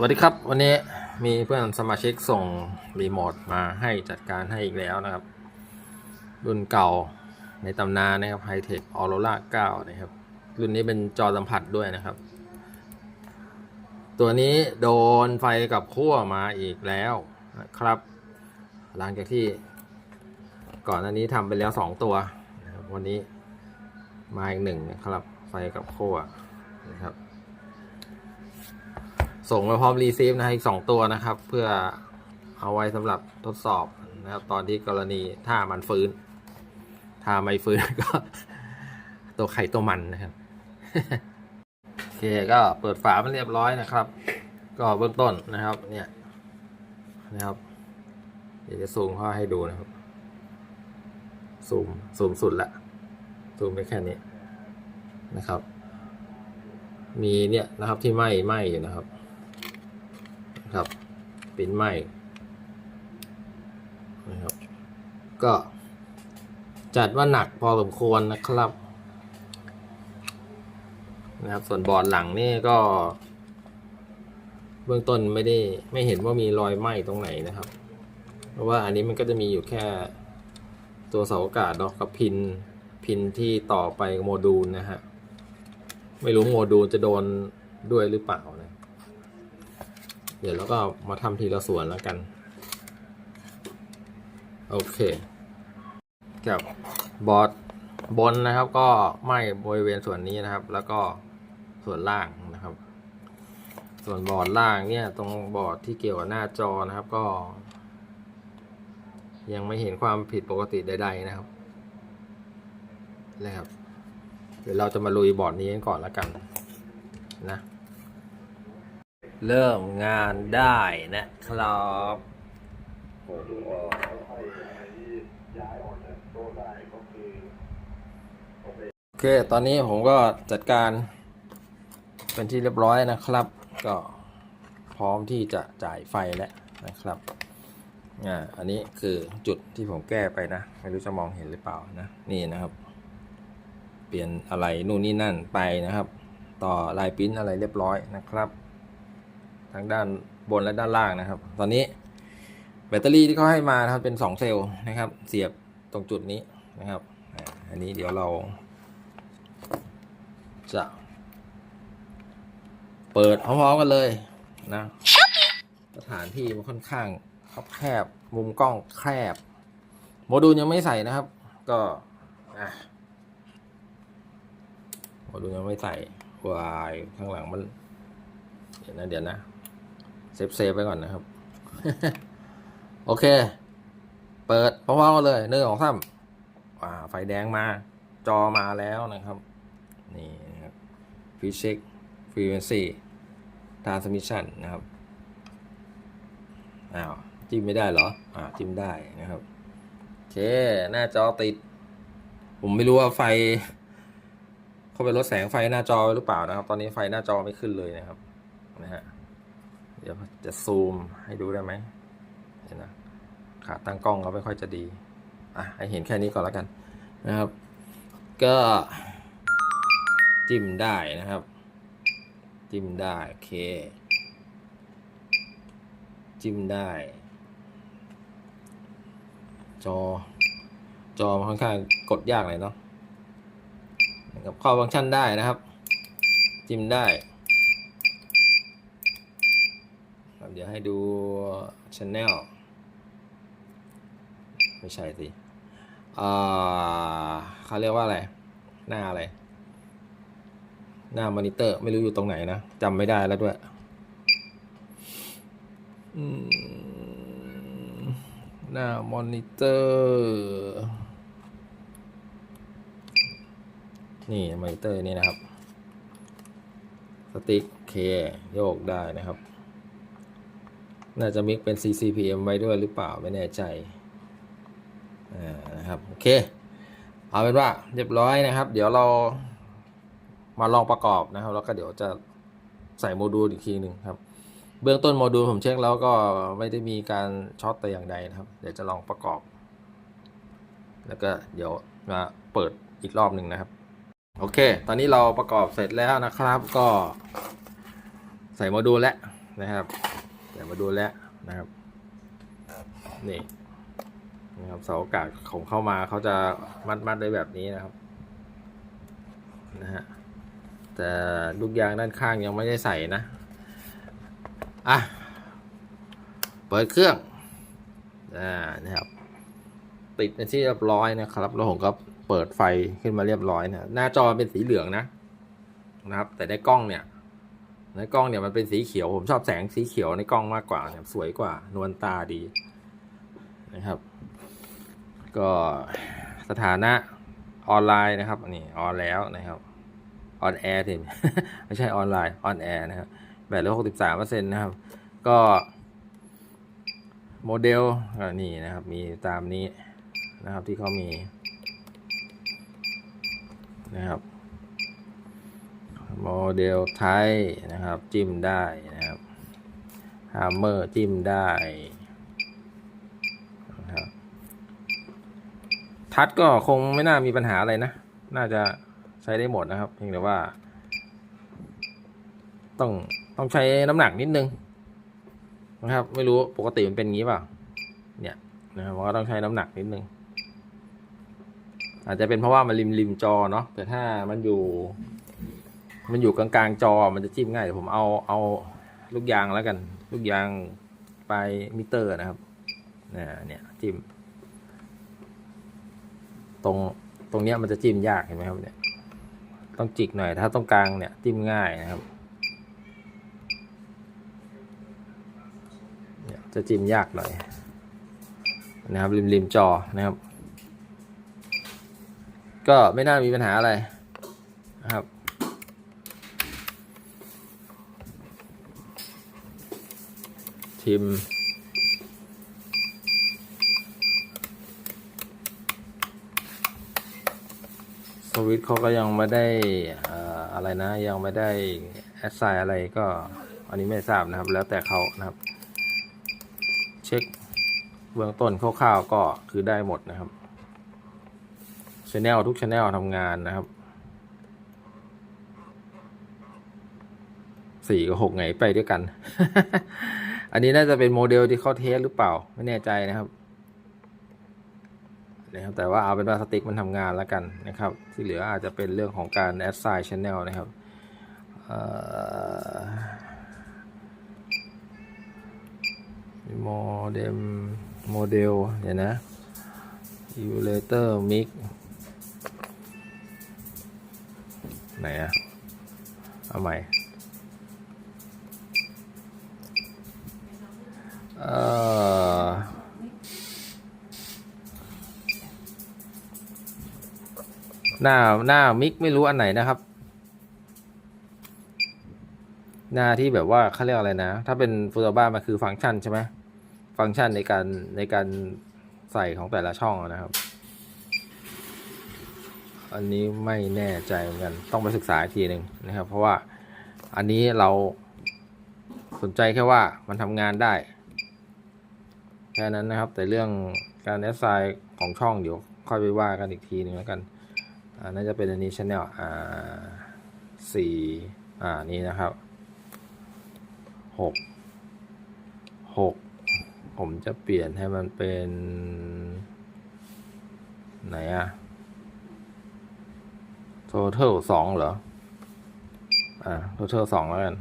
สวัสดีครับ วันนี้มีเพื่อนสมาชิกส่งรีโมทมาให้จัดการให้อีกแล้วนะครับ รุ่นเก่าในตำนานนะครับไฮเทคออโรล่า9นะครับ รุ่นนี้เป็นจอสัมผัสด้วยนะครับ ตัวนี้โดนไฟกับขั้วมาอีกแล้วนะครับ หลังจากที่ก่อนหน้านี้ทำไปแล้วสองตัวนะวันนี้มาอีกหนึ่งนะครับ ไฟกับขั้วนะครับ ส่งมาพร้อมรีซีฟนะฮะอีกสองตัวนะครับ เพื่อเอาไว้สำหรับทดสอบนะครับ ตอนที่กรณีถ้ามันฟื้น ถ้าไม่ฟื้นก็ ตัวไข่ตัวมันนะครับโอเคก็เปิดฝามันเรียบร้อยนะครับ ก็เบื้องต้นนะครับ เนี่ยนะครับเดี๋ยวจะซูมเข้าให้ดูนะครับซูมซูมสุดละซูมไปแค่นี้นะครับ มีเนี่ยนะครับที่ไหม้ไหม้อยู่นะครับ นะครับ เปิ้นไม้นะครับ ก็จัดว่าหนักพอสมควรนะครับนะครับ ส่วนบอร์ดหลังนี่ก็ เบื้องต้นไม่ได้ไม่เห็นว่ามีรอยไหม้ตรงไหนนะครับ เพราะว่าอันนี้มันก็จะมีอยู่แค่ตัวเสาอากาศเนาะกับพินพินที่ต่อไปโมดูลนะฮะ ไม่รู้โมดูลจะโดนด้วยหรือเปล่านะ เดี๋ยวเราก็มาทำทีละส่วนแล้วกัน โอเคกับบอร์ดบนนะครับ ก็ไหม้บริเวณส่วนนี้นะครับ แล้วก็ส่วนล่างนะครับ ส่วนบอร์ดล่างเนี่ย ตรงบอร์ดที่เกี่ยวกับหน้าจอนะครับ ก็ ยังไม่เห็นความผิดปกติใด ๆนะครับนะครับ เดี๋ยวเราจะมาลุยบอร์ดนี้กันก่อนแล้วกัน นะ เริ่มงานได้นะครับโอ้โหโอเค ตอนนี้ผมก็จัดการเป็นที่เรียบร้อยนะครับ ก็พร้อมที่จะจ่ายไฟแล้วนะครับอ่าอันนี้คือจุดที่ผมแก้ไปนะ ไม่รู้จะมองเห็นหรือเปล่านะ นี่นะครับ เปลี่ยนอะไรนู่นนี่นั่นไปนะครับ ต่อลายปิ้นอะไรเรียบร้อยนะครับ ทั้งด้านบนและด้านล่างนะครับ ตอนนี้แบตเตอรี่ที่เขาให้มานะครับเป็น 2 เซลล์นะครับ เสียบตรงจุดนี้นะครับ อันนี้เดี๋ยวเราจะเปิดพร้อมๆกันเลยนะสถานที่มันค่อนข้างแคบมุมกล้องแคบโมดูลยังไม่ใส่นะครับ ก็โมดูลยังไม่ใส่วายข้างหลังมัน เดี๋ยวนะเดี๋ยวนะ เซฟเซฟไปก่อนนะครับ โอเค เปิดพร้อมๆกันเลยหนึ่งสองสามอ่า ไฟแดงมา จอมาแล้วนะครับ นี่นะครับฟีเช็คฟรีเวนซี่ทรานสมิชันนะครับ อ้าว จิ้มไม่ได้เหรอ อ่า จิ้มได้นะครับ โอเค หน้าจอติด ผมไม่รู้ว่าไฟ เขาไปลดแสงไฟหน้าจอหรือเปล่านะครับ ตอนนี้ไฟหน้าจอไม่ขึ้นเลยนะครับ นะฮะ เดี๋ยวจะซูมให้ดูได้ไหมเห็นนะขาตั้งกล้องก็ไม่ค่อยจะดี อะให้เห็นแค่นี้ก่อนแล้วกันนะครับ ก็จิ้มได้นะครับ จิ้มได้โอเค จิ้มได้ จอ จอค่อนข้างกดยากหน่อยเนาะนะครับเข้าฟังก์ชันได้นะครับ จิ้มได้ เดี๋ยวให้ดู Channel ไม่ใช่สิเขาเรียกว่าอะไร หน้าอะไร หน้ามอนิเตอร์ไม่รู้อยู่ตรงไหนนะจำไม่ได้แล้วด้วยหน้ามอนิเตอร์ นี่มอนิเตอร์นี่นะครับ สติ๊กเค โยกได้นะครับ น่าจะมิกเป็น CCPM ไว้ด้วยหรือเปล่าไม่แน่ใจอ่านะครับโอเค เอาเป็นว่าเรียบร้อยนะครับ เดี๋ยวเรามาลองประกอบนะครับ แล้วก็เดี๋ยวจะใส่โมดูลอีกทีหนึ่งครับ เบื้องต้นโมดูลผมเช็คแล้วก็ไม่ได้มีการช็อตแต่อย่างใดนะครับ เดี๋ยวจะลองประกอบ แล้วก็เดี๋ยวมาเปิดอีกรอบหนึ่งนะครับ โอเค ตอนนี้เราประกอบเสร็จแล้วนะครับ ก็ใส่โมดูลแล้วนะครับ แต่มาดูแล้วนะครับนี่นะครับเสาอากาศของเข้ามาเขาจะมัดมัดๆไว้แบบนี้นะครับนะฮะแต่ลูกยางด้านข้างยังไม่ได้ใส่นะอะเปิดเครื่องอ่านะครับ ติดในที่เรียบร้อยนะครับแล้วผมก็เปิดไฟขึ้นมาเรียบร้อยนะหน้าจอเป็นสีเหลืองนะนะครับ แต่ในกล้องเนี่ย ในกล้องเนี่ยมันเป็นสีเขียว ผมชอบแสงสีเขียวในกล้องมากกว่าเนี่ยสวยกว่านวลตาดีนะครับ ก็สถานะออนไลน์นะครับนี่ออนแล้วนะครับออนแอร์ทีไม่ใช่ออนไลน์ออนแอร์นะครับแบตเหลือหกสิบสามเปอร์เซ็นต์นะครับ ก็ โมเดลนี่นะครับ มีตามนี้นะครับที่เขามีนะครับ โมเดลไทยนะครับ จิ้มได้นะครับฮามเมอร์จิ้มได้นะครับทัดก็คงไม่น่ามีปัญหาอะไรนะ น่าจะใช้ได้หมดนะครับ เพียงแต่ว่า ต้องต้องใช้น้ำหนักนิดนึงนะครับ ไม่รู้ปกติมันเป็นงี้เปล่าเนี่ยนะครับมันก็ต้องใช้น้ำหนักนิดนึงอาจจะเป็นเพราะว่ามันริมริมจอเนาะแต่ถ้ามันอยู่ มันอยู่กลางๆจอมันจะจิ้มง่ายเดี๋ยวผมเอาเอาลูกยางแล้วกัน ลูกยางไปมิเตอร์นะครับเนี่ยจิ้ม ตรงตรงเนี้ยมันจะจิ้มยากเห็นไหมครับเนี่ยต้องจิกหน่อยถ้าตรงกลางเนี่ยจิ้มง่ายนะครับเนี่ยจะจิ้มยากหน่อยนะครับริมริมจอนะครับ ก็ไม่น่ามีปัญหาอะไรนะครับิม สวิตเขาก็ยังไม่ได้อ่ออะไรนะ ยังไม่ได้แอดไซน์อะไรก็ อันนี้ไม่ทราบนะครับ แล้วแต่เขานะครับ เช็คเบื้องต้นคร่าวๆก็คือได้หมดนะครับชแนลทุกชแนลทำงานนะครับสี่กับหกไงไปด้วยกัน อันนี้น่าจะเป็นโมเดลที่เขาเทสหรือเปล่า ไม่แน่ใจนะครับนะครับ แต่ว่าเอาเป็นว่าสติ๊กมันทำงานแล้วกันนะครับ ที่เหลืออาจจะเป็นเรื่องของการแอดไซน์ชแนลนะครับโมเดมโมเดลเดี๋ยวนะ emulator mix ไหนอะเอาใหม่ เอ่อหน้าหน้ามิกไม่รู้อันไหนนะครับ หน้าที่แบบว่าเขาเรียกอะไรนะ ถ้าเป็นฟูตบ้ามันคือฟังก์ชันใช่ไหมฟังก์ชันในการในการใส่ของแต่ละช่องนะครับ อันนี้ไม่แน่ใจเหมือนกันต้องไปศึกษาอีกทีหนึ่งนะครับ เพราะว่าอันนี้เราสนใจแค่ว่ามันทำงานได้ ค่นั้นนะครับ แต่เรื่องการแอดไซน์ของช่องเดี๋ยวค่อยไปว่ากันอีกทีหนึ่งแล้วกันอ่าน่าจะเป็นอันนี้ชแนลอ่าสี่อ่านี่นะครับหกหกผมจะเปลี่ยนให้มันเป็น ไหนอะ total สองเหรอ อ่า total สองแล้วกัน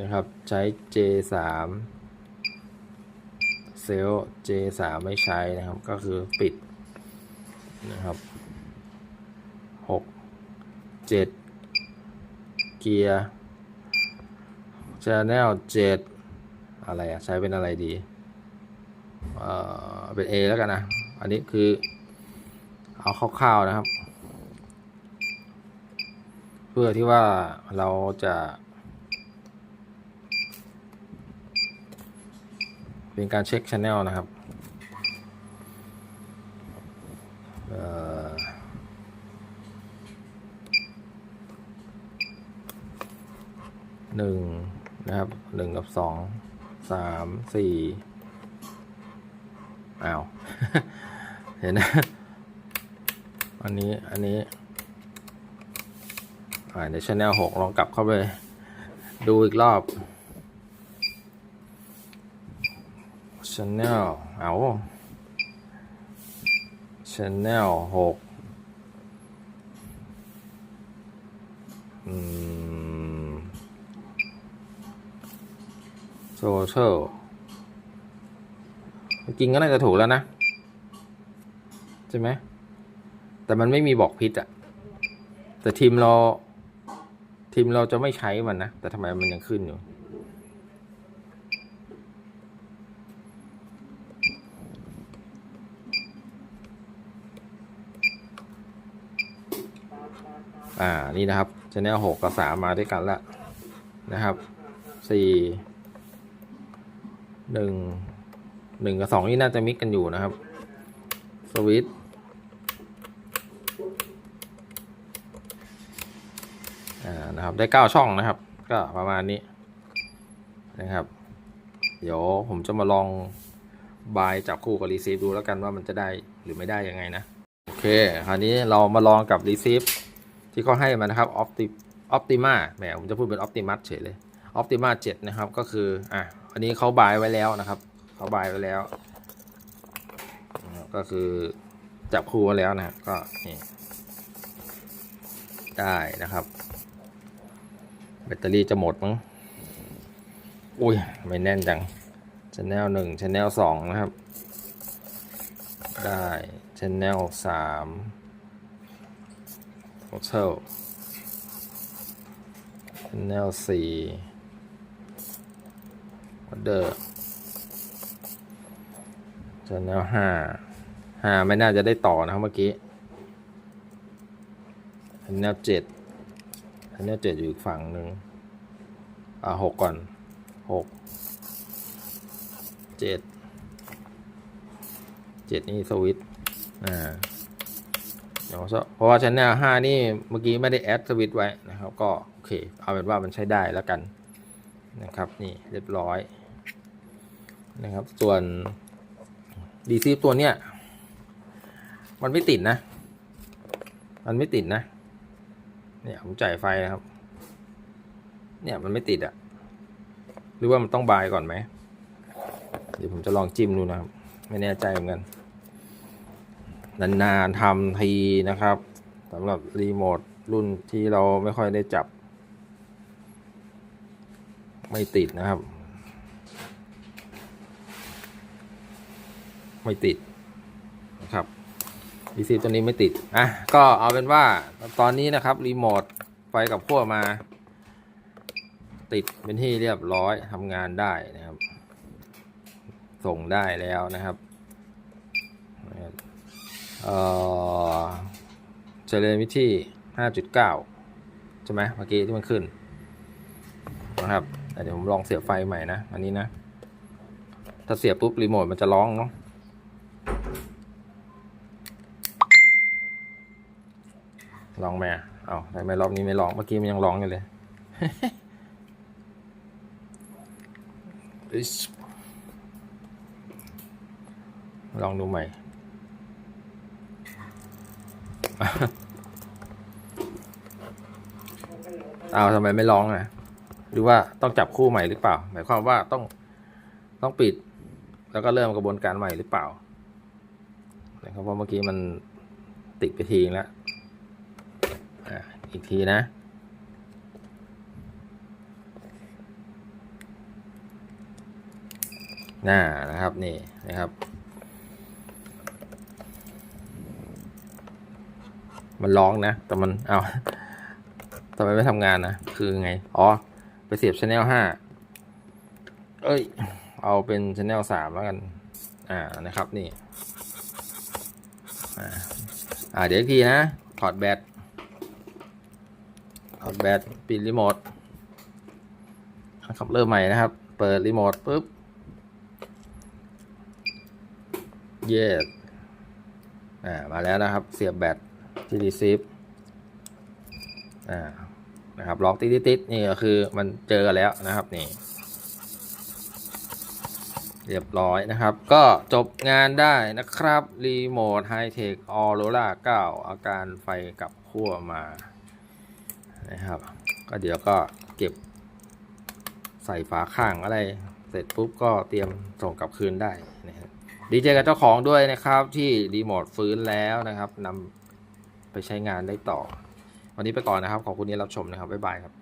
นะครับ ใช้ J สาม เซล J สามไม่ใช้นะครับ ก็คือปิดนะครับหกเจ็ดเกียร์ Channel 7 อะไรอะใช้เป็นอะไรดี เอ่อ เป็น A แล้วกันนะ อันนี้คือเอาคร่าวๆนะครับ เพื่อที่ว่าเราจะ เป็นการเช็คช anel นะครับหนึ่งนะครับหนึ่งกับสองสามสี่อ้าว เห็นนะ อันนี้ อันนี้อ่าในช anel หกลองกลับเข้าไป ดูอีกรอบ Channel เอา Channel หกอืม Total จริงๆก็น่าจะถูกแล้วนะ ใช่ไหม แต่มันไม่มีบอกพิษอะแต่ทีมเราทีมเราจะไม่ใช้มันนะ แต่ทำไมมันยังขึ้นอยู่ อ่า นี่นะครับชแนลหกกับสามมาด้วยกันแล้วนะครับสี่หนึ่งหนึ่งกับสองนี่น่าจะมิกกันอยู่นะครับ สวิตช์อ่านะครับได้เก้าช่องนะครับ ก็ประมาณนี้นะครับ เดี๋ยวผมจะมาลองบายจับคู่กับรีเซฟดูแล้วกันว่ามันจะได้หรือไม่ได้ยังไงนะ โอเค คราวนี้เรามาลองกับรีเซฟ ที่เขาให้มานะครับ Opti Optima แหมผมจะพูดเป็น Optimus เฉยเลย Optima 7นะครับก็คืออะอันนี้เขาบายไว้แล้วนะครับเขาบายไว้แล้ว ก็คือจับคู่ไว้แล้วนะก็นี่ได้นะครับ แบตเตอรี่จะหมดมั้งอุ้ยไม่แน่นจังชแนลหนึ่งชแนลสองนะครับ ได้ชแนลสาม o เทลชแนลสี่ออเดอร์ชแนลห้าห้าไม่น่าจะได้ต่อนะครับเมื่อกี้ชแนลเจ็ดชแนลเจ็ดอยู่อีกฝั่งหนึ่งอ่าหกก่อนหกเจ็ดเจ็ดนี่สวิตอ่า เดี๋ยวเพราะว่าชั้นแนวห้านี่เมื่อกี้ไม่ได้แอดสวิตไว้นะครับ ก็โอเค เอาเป็นว่ามันใช้ได้แล้วกันนะครับ นี่เรียบร้อยนะครับ ส่วนดีซีตัวเนี้ยมันไม่ติดนะ มันไม่ติดนะ เนี่ยผมจ่ายไฟนะครับ เนี่ยมันไม่ติดอะหรือว่ามันต้องบายก่อนไหม เดี๋ยวผมจะลองจิ้มดูนะครับ ไม่แน่ใจเหมือนกัน นานๆทำทีนะครับสำหรับรีโมทรุ่นที่เราไม่ค่อยได้จับ ไม่ติดนะครับ ไม่ติดนะครับดีซีตัวนี้ไม่ติดอะก็เอาเป็นว่าตอนนี้นะครับรีโมทไฟกับขั้วมา ติดเป็นที่เรียบร้อยทำงานได้นะครับ ส่งได้แล้วนะครับ เออเจริญวิธี5.9 ใช่ไหมเมื่อกี้ที่มันขึ้นนะครับเดี๋ยวผมลองเสียบไฟใหม่นะ อันนี้นะ ถ้าเสียบปุ๊บรีโมทมันจะร้องเนาะลองไหมอะเอาทำไมรอบนี้ไม่ร้อง เมื่อกี้มันยังร้องอยู่เลยลองดูใหม่ เอาทำไมไม่ร้องอะ หรือว่าต้องจับคู่ใหม่หรือเปล่า หมายความว่าต้องต้องปิด แล้วก็เริ่มกระบวนการใหม่หรือเปล่านะครับเพราะเมื่อกี้มันติดไปทีแล้วอะอีกทีนะน่านะครับนี่นะครับ มันร้องนะ แต่มันเอาทำไมไม่ทำงานนะ คือไง อ๋อ ไปเสียบชแนลห้าเอ้ย เอาเป็นชแนลสามแล้วกัน อ่า นะครับ นี่อ่าอ่า เดี๋ยวอีกทีนะ ถอดแบต ถอดแบต ปิดรีโมทนะครับเริ่มใหม่นะครับ เปิดรีโมทปุ๊บ เยสอ่า มาแล้วนะครับ เสียบแบต ที่ receive อ่านะครับล็อกติดติดนี่ก็คือมันเจอกันแล้วนะครับนี่เรียบร้อยนะครับ ก็จบงานได้นะครับ รีโมทไฮเทคออโรล่า9 อาการไฟกับขั้วมานะครับ ก็เดี๋ยวก็เก็บใส่ฝาข้างอะไร เสร็จปุ๊บก็เตรียมส่งกลับคืนได้นะครับดีใจกับเจ้าของด้วยนะครับที่รีโมทฟื้นแล้วนะครับนำ ไปใช้งานได้ต่อ วันนี้ไปก่อนนะครับ ขอบคุณที่รับชมนะครับ บ๊ายบายครับ